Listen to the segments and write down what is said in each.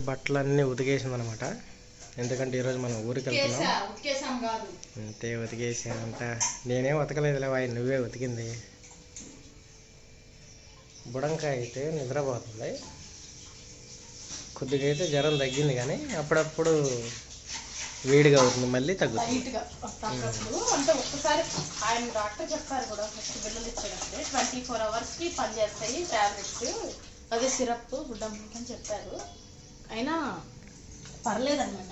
బట్టలన్నీ ఉతికేసింది అనమాట ఎందుకంటే ఈరోజు మనం ఊరికి వెళ్తున్నాం. అంతే ఉతికేసానంట. నేనేం ఉతకలేదులే వాయి నువ్వే ఉతికింది. బుడంకాయ అయితే నిద్రపోతుంది. కొద్దిగా అయితే జ్వరం తగ్గింది కానీ అప్పుడప్పుడు వేడిగా అవుతుంది మళ్ళీ తగ్గుతుంది. లైట్గా అప్పుడప్పుడు అంటే ఒక్కసారి ఆయన డాక్టర్ చెప్పారు కూడా ఫస్ట్ బిల్లులు ఇచ్చేటప్పుడు ట్వంటీ ఫోర్ అవర్స్కి పనిచేస్తాయి టాబ్లెట్స్. అదే సిరప్ అని చెప్పారు. అయినా పర్లేదన్నమాట.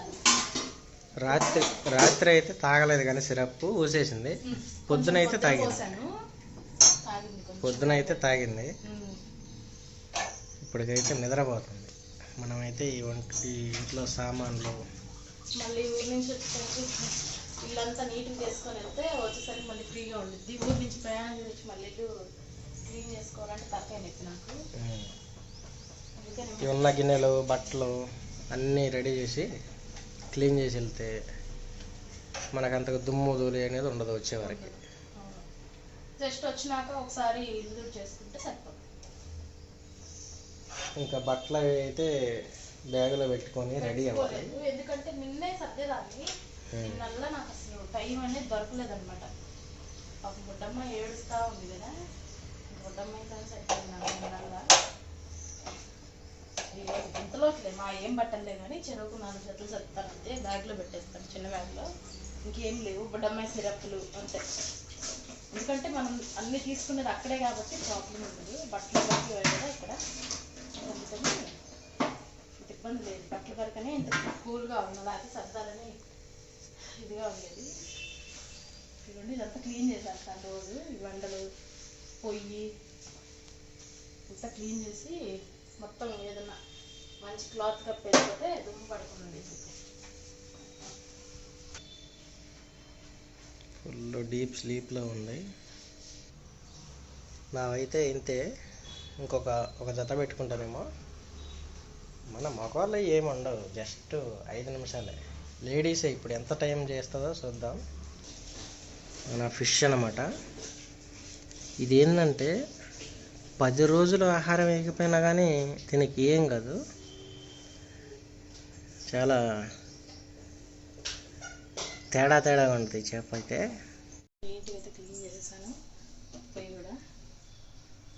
రాత్రి రాత్రి అయితే తాగలేదు కానీ సిరప్ ఊసేసింది. పొద్దున అయితే తాగింది. పొద్దున అయితే తాగింది. ఇప్పటికైతే నిద్రపోతుంది. మనమైతే ఈ వంట ఈ ఇంట్లో సామాన్లు మళ్ళీ ఊరి నుంచి వచ్చేసరికి ఇల్లంతా నీట్గా చేసుకొని వెళ్తే వచ్చేసరికి మళ్ళీ ఫ్రీగా ఉండిద్ది. ఊరి నుంచి ప్రయాణం చేసి మళ్ళీ క్లీన్ చేసుకోవాలంటే తక్కువ నాకు. ఉన్న గిన్నెలు బట్టలు అన్నీ రెడీ చేసి క్లీన్ చేసి వెళ్తే మనకు అంతగా దుమ్ము ధూళి అనేది ఉండదు వచ్చేవరకు. జస్ట్ వచ్చినాక ఒకసారి ఇల్లు చేసుకుంటే సరిపోతుంది. ఇంకా బట్టలు అయితే బ్యాగులో పెట్టుకొని రెడీ అవ్వాలి. ఎందుకంటే నిన్నే సర్దేదాన్ని నిన్నల్లా నాకు అసలు టైం అనేది దొరకలేదు అనమాట ఏడుస్తా ఉంది కదా. అయితే సరిపోయింది నాకు నిన్నల్లా. ఇంతలోట్లే మా ఏం బట్టలే కానీ చెరువుకు నాలుగు జతలు సర్దుతాను అంతే బ్యాగ్లో పెట్టేస్తాను చిన్న బ్యాగ్లో. ఇంకేం లేవు బుడ్డమ్మాయి సిరప్లు అంతే. ఎందుకంటే మనం అన్ని తీసుకునేది అక్కడే కాబట్టి ప్రాబ్లం ఉండదు. బట్టలు బట్టి కదా ఇక్కడ అందుకని ఇంత ఇబ్బంది లేదు. బట్టల వరకనే ఇంత కూల్గా ఉంది లేకపోతే సర్దాలని ఇదిగా ఉండేది. ఇవన్నీ ఇదంతా క్లీన్ చేసేస్తాను రోజు. ఈ వండలు పొయ్యి అంతా క్లీన్ చేసి మొత్తం ఏదన్నా మంచి క్లాత్ కప్పేసిపోతే దుమ్ము పడుతుంది ఫుల్ డీప్ స్లీప్లో ఉంది. నావైతే ఇంతే. ఇంకొక ఒక జత పెట్టుకుంటానేమో మన మగవాళ్ళు ఏమి ఉండవు. జస్ట్ ఐదు నిమిషాలే. లేడీసే ఇప్పుడు ఎంత టైం చేస్తుందో చూద్దాం. మన ఫిష్ అనమాట ఇది ఏంటంటే పది రోజులు ఆహారం వేయకపోయినా కానీ దీనికి ఏం కాదు. చాలా తేడా తేడా ఉంటుంది చేప అయితే. అయితే క్లీన్ చేసేసాను. పొయ్యి కూడా.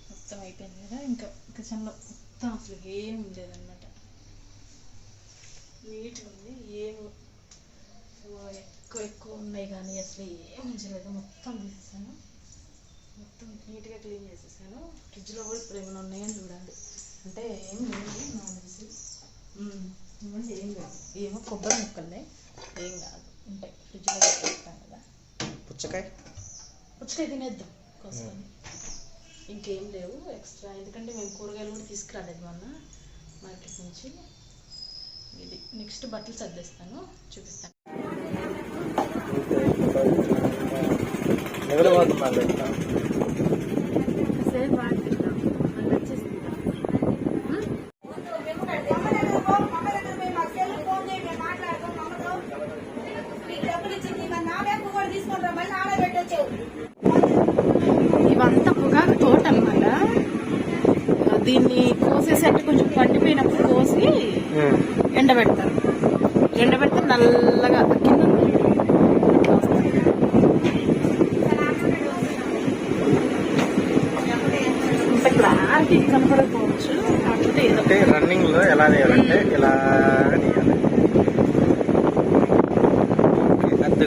మొత్తం అయిపోయింది కదా ఇంకా కిచెన్లో మొత్తం అసలు ఏం ఉండేదన్నమాట. నీట్గా ఉంది ఏం ఓ ఎక్కువ ఎక్కువ ఉన్నాయి కానీ అసలు ఏం ఉంచలేదు. మొత్తం తీసేసాను. మొత్తం నీట్గా క్లీన్ చేసేసాను. ఫ్రిడ్జ్లో కూడా ఇప్పుడు ఏమైనా ఉన్నాయని చూడాలి. అంటే ఏం లేదు తెలిసి ఉమ్, ఇవ్వండి ఏం లేదు ఏమో కొబ్బరి ముక్కలే ఏం కాదు. ఉంటాయి. ఫ్రిడ్జ్లో పెట్టేస్తాం కదా. పుచ్చకాయ? పుచ్చకాయ తినేద్దాం. కోసుకొని. ఇంకేం లేవు ఎక్స్ట్రా. ఎందుకంటే మేము కూరగాయలు కూడా తీసుకురాలేదు మొన్న మార్కెట్ నుంచి. ఇది నెక్స్ట్ బట్టలు సర్దేస్తాను. చూపిస్తాను. నిద్రపోతున్నాను ఇవంతా పొగాకు తోట అన్నమాట దీన్ని కోసేసి అంటే కొంచెం పండిపోయినప్పుడు కోసి ఎండబెడతారు. ఎండబెడితే నల్లగా కింద కనపడకపోవచ్చు. రన్నింగ్లో ఎలా చేయాలంటే ఇలా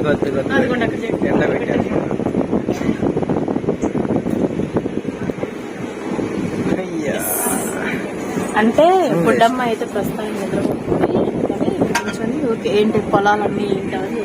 అక్కడ చెట్టు. ఎండ అయ్యా. అంటే బుడ్డమ్మ అయితే ప్రస్తుతానికి నిద్రపోతుంది. ఊరికే ఏంటి పొలాలన్నీ ఏంటి అని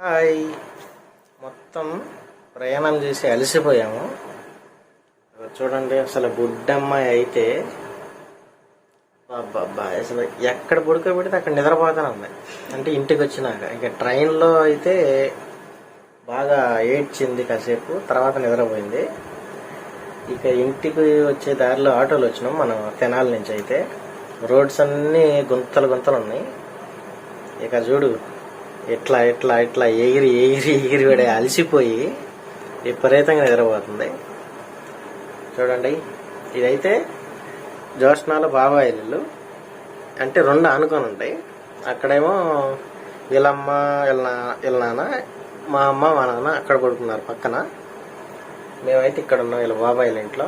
హాయ్. మొత్తం ప్రయాణం చేసి అలసిపోయాము. చూడండి అసలు బుడ్డమ్మాయి అయితే అబ్బా అసలు ఎక్కడ పడుకోబెడితే అక్కడ నిద్రపోతానే ఉంది అంటే ఇంటికి వచ్చినాక ఇక ట్రైన్లో అయితే బాగా ఏడ్చింది కాసేపు తర్వాత నిద్రపోయింది. ఇక ఇంటికి వచ్చే దారిలో ఆటోలు వచ్చినాం మనం తెనాల నుంచి అయితే. రోడ్స్ అన్నీ గుంతలు గుంతలు ఉన్నాయి. ఇక చూడు ఇట్లా ఇట్లా ఇట్లా ఎగిరి ఎగిరి ఎగిరి పడే అలసిపోయి విపరీతంగా నిద్రపోతుంది. చూడండి ఇదైతే జోష్నాల బాబాయ్ ఇల్లు. అంటే రెండు ఆనుకొని ఉంటాయి. అక్కడేమో వీళ్ళమ్మ వీళ్ళ వీళ్ళ నాన్న మా అమ్మ మా నాన్న అక్కడ పడుకున్నారు పక్కన. మేమైతే ఇక్కడ ఉన్నాం వీళ్ళ బాబాయిల ఇంట్లో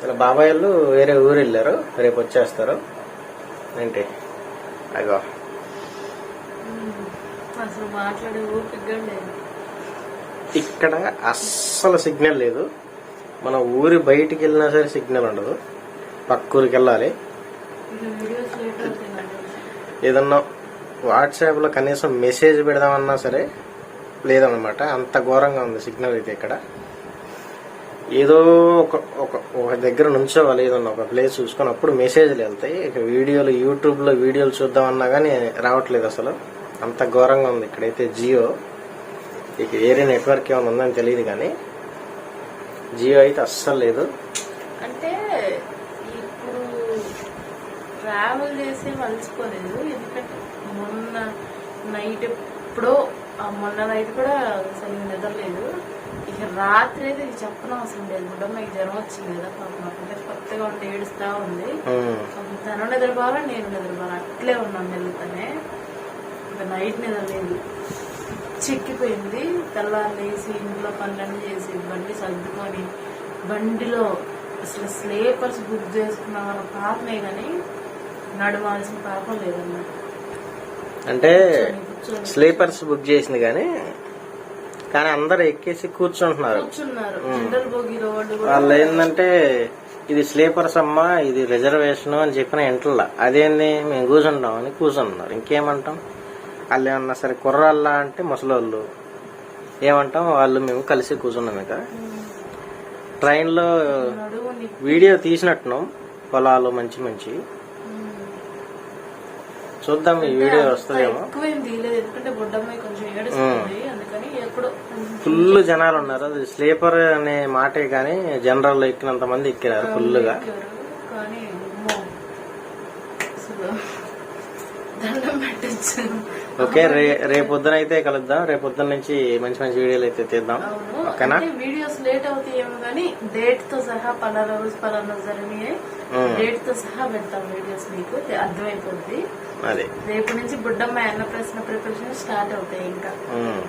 వీళ్ళ బాబాయిలు వేరే ఊరు వెళ్ళారు రేపు వచ్చేస్తారు. ఏంటి? అగో. ఇక్కడ అస్సలు సిగ్నల్ లేదు. మన ఊరి బయటికి వెళ్ళినా సరే సిగ్నల్ ఉండదు. పక్క ఊరికి వెళ్ళాలి. ఏదన్నా వాట్సాప్లో కనీసం మెసేజ్ పెడదామన్నా సరే లేదన్నమాట. అంత ఘోరంగా ఉంది సిగ్నల్ అయితే ఇక్కడ. ఏదో ఒక ఒక ఒక దగ్గర నుంచోవాలి ఏదన్నా ఒక ప్లేస్ చూసుకొని అప్పుడు మెసేజ్లు వెళ్తాయి. ఇక వీడియోలు యూట్యూబ్లో వీడియోలు చూద్దామన్నా కానీ రావట్లేదు అసలు. అంత ఘోరంగా ఉంది ఇక్కడైతే జియో. ఇక వేరే నెట్వర్క్ ఏమైనా ఉందని తెలియదు కానీ జియో అయితే అస్సలు లేదు. అంటే ఇప్పుడు ట్రావెల్ చేసి మలుచుకోలేదు ఎందుకంటే మొన్న నైట్ ఎప్పుడో మొన్న నైట్ కూడా అసలు నిద్రలేదు ఇక రాత్రి అయితే ఇది చెప్పడం అవసరం లేదు బుడ్డమ్మకి జ్వరం వచ్చింది కదా. పాపం నాకంటే కొత్తగా ఉండి ఏడుస్తా ఉంది. తను నిద్రపోవాలా నేను నిద్రపోవాలా? అట్లే ఉన్నాను మెల్లుతానే ఇంకా నైట్ నిద్రలేదు చెక్కిపోయింది. తెల్లారు లేసి ఇంట్లో పనులన్నీ చేసి బండి సర్దుకొని బండిలో అసలు స్లీపర్స్ బుక్ చేసుకున్నాం అన్న పాపమే కానీ నడవాల్సిన పాపం లేదన్నమాట. అంటే స్లీపర్స్ బుక్ చేసింది కానీ కానీ అందరు ఎక్కేసి కూర్చుంటున్నారు. వాళ్ళు ఏంటంటే ఇది స్లీపర్స్ అమ్మా ఇది రిజర్వేషన్ అని చెప్పిన ఇంట్లో అదేంది మేము కూర్చుంటాం అని కూర్చుంటున్నారు. ఇంకేమంటాం? వాళ్ళు ఏమన్నా సరే కుర్రాళ్ళ అంటే ముసలోళ్ళు. ఏమంటాం? వాళ్ళు మేము కలిసి కూర్చున్నాం ఇక. ట్రైన్లో వీడియో తీసినట్టున్నాం పొలాలు మంచి మంచి. చూద్దాం ఈ వీడియో వస్తుందేమో. ఫుల్ జనాలు ఉన్నారు. అది స్లీపర్ అనే మాటే కానీ జనరల్ ఎక్కినంత మంది ఎక్కినారు ఫుల్గా ఎక్కారు. కానీ అమ్మో, అసలు దండం పెట్టచ్చు ఓకే రే రేపొద్దున అయితే కలుద్దాం. రేపొద్దున నుంచి మంచి మంచి వీడియోలు అయితే తీద్దాం. ఓకేనా? వీడియోస్ లేట్ అవుతాయేమో కానీ డేట్తో సహా పలానా రోజు పలానా జరిగినాయి. డేట్తో సహా పెడతాం వీడియోస్ మీకు. అర్థమైపోద్ది. అదే. రేపు నుంచి బుడ్డమ్మ అన్న ప్రశ్న ప్రిపరేషన్ స్టార్ట్ అవుతాయి ఇంకా. ఉమ్.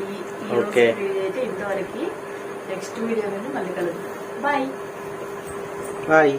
ఈ ఈ రోజు ఓకే. వీడియో అయితే ఇంతవరకు. నెక్స్ట్ వీడియో నుండి మళ్ళీ కలుద్దాం. బాయ్. బాయ్.